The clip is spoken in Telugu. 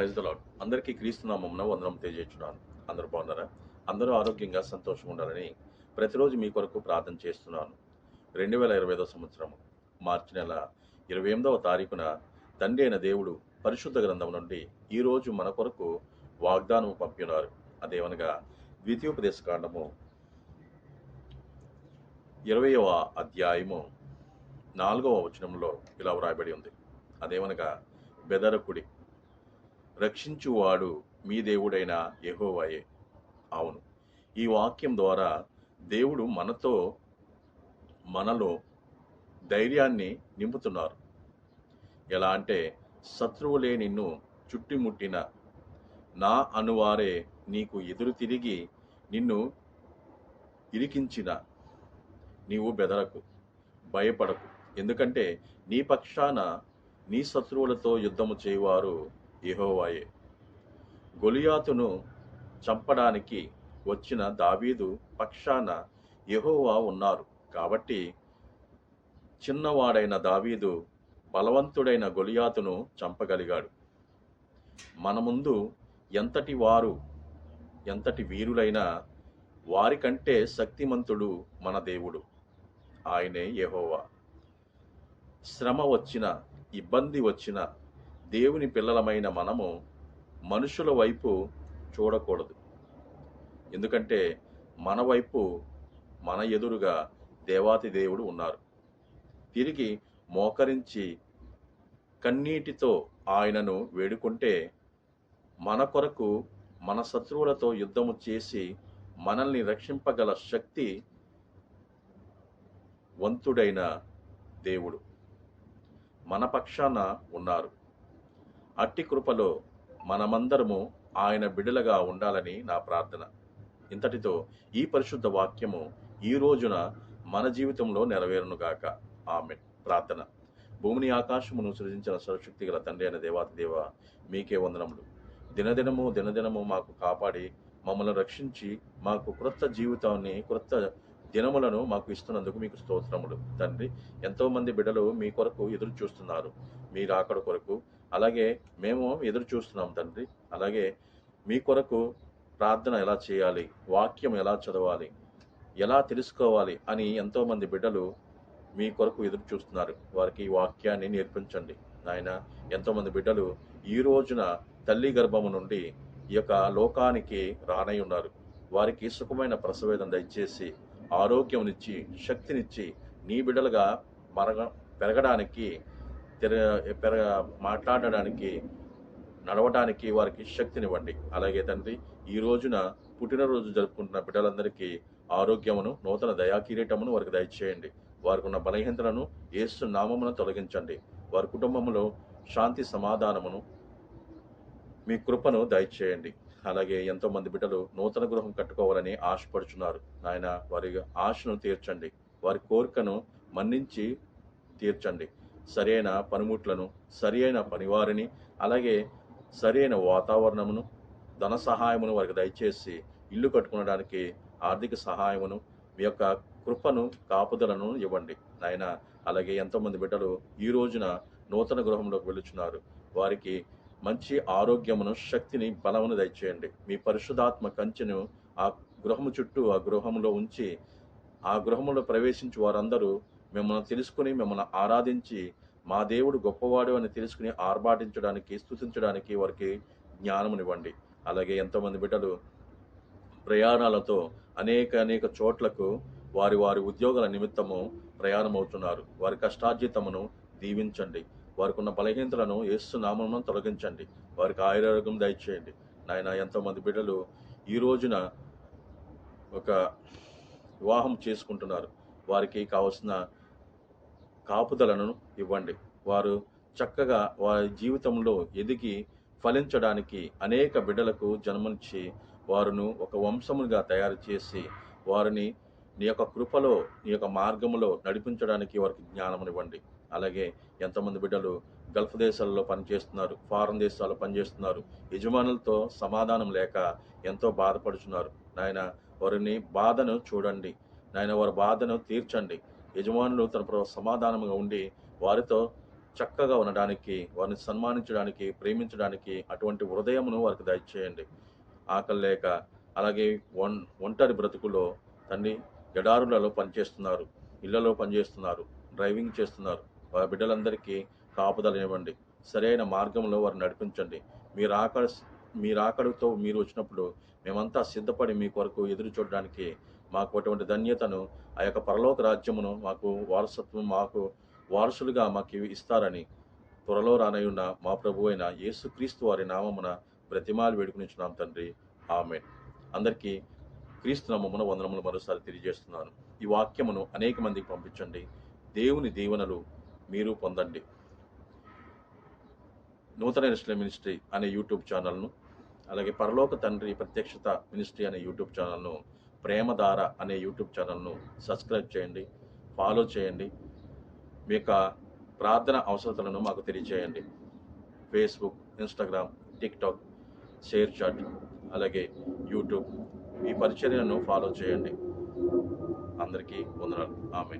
ప్రైజ్ దలాడ్ అందరికీ క్రీస్తునామమున వందనం తెలియజేస్తున్నాను. అందరూ బాగున్నారా? అందరూ ఆరోగ్యంగా సంతోషంగా ఉండాలని ప్రతిరోజు మీ కొరకు ప్రార్థన చేస్తున్నాను. రెండు వేల ఇరవై ఐదో సంవత్సరం మార్చి నెల ఇరవై ఎనిమిదవ తారీఖున తండ్రి అయిన దేవుడు పరిశుద్ధ గ్రంథం నుండి ఈరోజు మన కొరకు వాగ్దానం పంపినారు. అదేమనగా ద్వితీయోపదేశ కాండము ఇరవయవ అధ్యాయము నాలుగవ వచనంలో ఇలా వ్రాయబడి ఉంది. అదేమనగా బెదరకుడి రక్షించువాడు మీ దేవుడైన యెహోవాయే. అవును ఈ వాక్యం ద్వారా దేవుడు మనతో మనలో ధైర్యాన్ని నింపుతున్నారు. ఎలా అంటే శత్రువులే నిన్ను చుట్టుముట్టిన. నా అనువారే నీకు ఎదురు తిరిగి నిన్ను ఇరికించిన. నీవు బెదరకు భయపడకు. ఎందుకంటే నీ పక్షాన నీ శత్రువులతో యుద్ధము చేయవారు యెహోవాయే. గొలియాతును చంపడానికి వచ్చిన దావీదు పక్షాన యహోవా ఉన్నారు. కాబట్టి చిన్నవాడైన దావీదు బలవంతుడైన గొలియాతును చంపగలిగాడు. మన ముందు ఎంతటి వారు ఎంతటి వీరులైనా వారికంటే శక్తిమంతుడు మన దేవుడు ఆయనే యహోవా. శ్రమ వచ్చిన ఇబ్బంది వచ్చిన దేవుని పిల్లలమైన మనము మనుషుల వైపు చూడకూడదు. ఎందుకంటే మన వైపు మన ఎదురుగా దేవాతి దేవుడు ఉన్నారు. తిరిగి మోకరించి కన్నీటితో ఆయనను వేడుకుంటే మన కొరకు మన శత్రువులతో యుద్ధము చేసి మనల్ని రక్షింపగల శక్తి వంతుడైన దేవుడు. మన పక్షాన ఉన్నారు. అట్టి కృపలో మనమందరము ఆయన బిడలగా ఉండాలని నా ప్రార్థన. ఇంతటితో ఈ పరిశుద్ధ వాక్యము ఈ రోజున మన జీవితంలో నెరవేరునుగాక ఆమె ప్రార్థన. భూమిని ఆకాశమును సృజించిన సర్వశక్తి గల తండ్రి అయిన దేవాతి దేవ మీకే వందనములు. దినదినము దినదినము మాకు కాపాడి మమ్మల్ని రక్షించి మాకు క్రొత్త జీవితాన్ని క్రొత్త దినములను మాకు ఇస్తున్నందుకు మీకు స్తోత్రములు. తండ్రి ఎంతోమంది బిడ్డలు మీ కొరకు ఎదురు చూస్తున్నారు మీ రాకడ కొరకు అలాగే మేము ఎదురు చూస్తున్నాం తండ్రి. అలాగే మీ కొరకు ప్రార్థన ఎలా చేయాలి? వాక్యం ఎలా చదవాలి? ఎలా తెలుసుకోవాలి? అని ఎంతోమంది బిడ్డలు మీ కొరకు ఎదురు చూస్తున్నారు. వారికి ఈ వాక్యాన్ని నేర్పించండి. నాయన ఎంతోమంది బిడ్డలు ఈ రోజున తల్లి గర్భము నుండి ఈ యొక్క లోకానికి రానై ఉన్నారు. వారికి సుఖమైన ప్రసవేదన దయచేసి ఆరోగ్యంనిచ్చి శక్తినిచ్చి నీ బిడ్డలుగా మరగ పెరగడానికి తెర పెరగ మాట్లాడడానికి నడవడానికి వారికి శక్తినివ్వండి. అలాగే తండ్రి ఈ రోజున పుట్టినరోజు జరుపుకుంటున్న బిడ్డలందరికీ ఆరోగ్యమును నూతన దయాకిరీటమును వారికి దయచేయండి. వారికి ఉన్న బలహీనతలను ఏసు నామమును తొలగించండి. వారి కుటుంబంలో శాంతి సమాధానమును మీ కృపను దయచేయండి. అలాగే ఎంతో మంది బిడ్డలు నూతన గృహం కట్టుకోవాలని ఆశపడుచున్నారు. నాయన వారి ఆశను తీర్చండి. వారి కోరికను మన్నించి తీర్చండి. సరైన పనిముట్లను సరియైన పనివారిని అలాగే సరైన వాతావరణమును ధన సహాయమును వారికి దయచేసి ఇల్లు కట్టుకునడానికి ఆర్థిక సహాయమును మీ యొక్క కృపను కాపుదలను ఇవ్వండి. నాయన అలాగే ఎంతోమంది బిడ్డలు ఈ రోజున నూతన గృహంలోకి వెళుచున్నారు వారికి మంచి ఆరోగ్యమును శక్తిని బలమును దయచేయండి. మీ పరిశుధాత్మ కంచెను ఆ గృహము చుట్టూ ఆ గృహంలో ఉంచి ఆ గృహంలో ప్రవేశించి వారందరూ మిమ్మల్ని తెలుసుకుని మిమ్మల్ని ఆరాధించి మా దేవుడు గొప్పవాడు అని తెలుసుకుని ఆర్భాటించడానికి స్థుతించడానికి వారికి జ్ఞానమునివ్వండి. అలాగే ఎంతోమంది బిడ్డలు ప్రయాణాలతో అనేక అనేక చోట్లకు వారి వారి ఉద్యోగాల నిమిత్తము ప్రయాణమవుతున్నారు. వారి కష్టార్జితమును దీవించండి. వారికి ఉన్న బలహీనతలను యేసు నామను తొలగించండి. వారికి ఆయురారోగ్యం దయచేయండి. నాయన ఎంతోమంది బిడ్డలు ఈ రోజున ఒక వివాహం చేసుకుంటున్నారు. వారికి కావలసిన కాపుదలను ఇవ్వండి. వారు చక్కగా వారి జీవితంలో ఎదిగి ఫలించడానికి అనేక బిడ్డలకు జన్మనిచ్చి వారును ఒక వంశముగా తయారు చేసి వారిని నీ యొక్క కృపలో నీ యొక్క మార్గములో నడిపించడానికి వారికి జ్ఞానమునివ్వండి. అలాగే ఎంతమంది బిడ్డలు గల్ఫ్ దేశాల్లో పనిచేస్తున్నారు ఫారెన్ దేశాల్లో పనిచేస్తున్నారు యజమానులతో సమాధానం లేక ఎంతో బాధపడుచున్నారు. నాయన వారిని బాధను చూడండి. నాయన వారి బాధను తీర్చండి. యజమానులు తన ప్ర- సమాధానంగా ఉండి వారితో చక్కగా ఉండడానికి వారిని సన్మానించడానికి ప్రేమించడానికి అటువంటి హృదయమును వారికి దయచేయండి. ఆకలి లేక అలాగే ఒం ఒంటరి బ్రతుకులో తండ్రి ఎడారులలో పనిచేస్తున్నారు ఇళ్ళలో పనిచేస్తున్నారు డ్రైవింగ్ చేస్తున్నారు. వారి బిడ్డలందరికీ కాపుదలనివ్వండి సరైన మార్గంలో వారు నడిపించండి. మీరు ఆకలి మీరు ఆకలితో మీరు వచ్చినప్పుడు మేమంతా సిద్ధపడి మీ కొరకు ఎదురు చూడడానికి మాకు అటువంటి ధన్యతను ఆ యొక్క పరలోక రాజ్యమును మాకు వారసత్వం మాకు వారసులుగా మాకు ఇస్తారని త్వరలో రానయ్యున్న మా ప్రభు అయిన యేసుక్రీస్తు వారి నామమున బ్రతిమాలు వేడుకునిచున్నాం తండ్రి. ఆమె అందరికీ క్రీస్తు నామమున వందనములు మరోసారి తెలియజేస్తున్నాను. ఈ వాక్యమును అనేక మందికి పంపించండి. దేవుని దీవెనలు మీరు పొందండి. నూతన ఇస్లాం మినిస్ట్రీ అనే యూట్యూబ్ ఛానల్ను అలాగే పరలోక తండ్రి ప్రత్యక్షత మినిస్ట్రీ అనే యూట్యూబ్ ఛానల్ను ప్రేమధార అనే యూట్యూబ్ ఛానల్ను సబ్స్క్రైబ్ చేయండి ఫాలో చేయండి. మీ యొక్క ప్రార్థన అవసరతలను మాకు తెలియజేయండి Facebook Instagram TikTok ShareChat అలాగే యూట్యూబ్ ఈ పరిచర్యను ఫాలో చేయండి. అందరికీ వందనాలు. ఆమె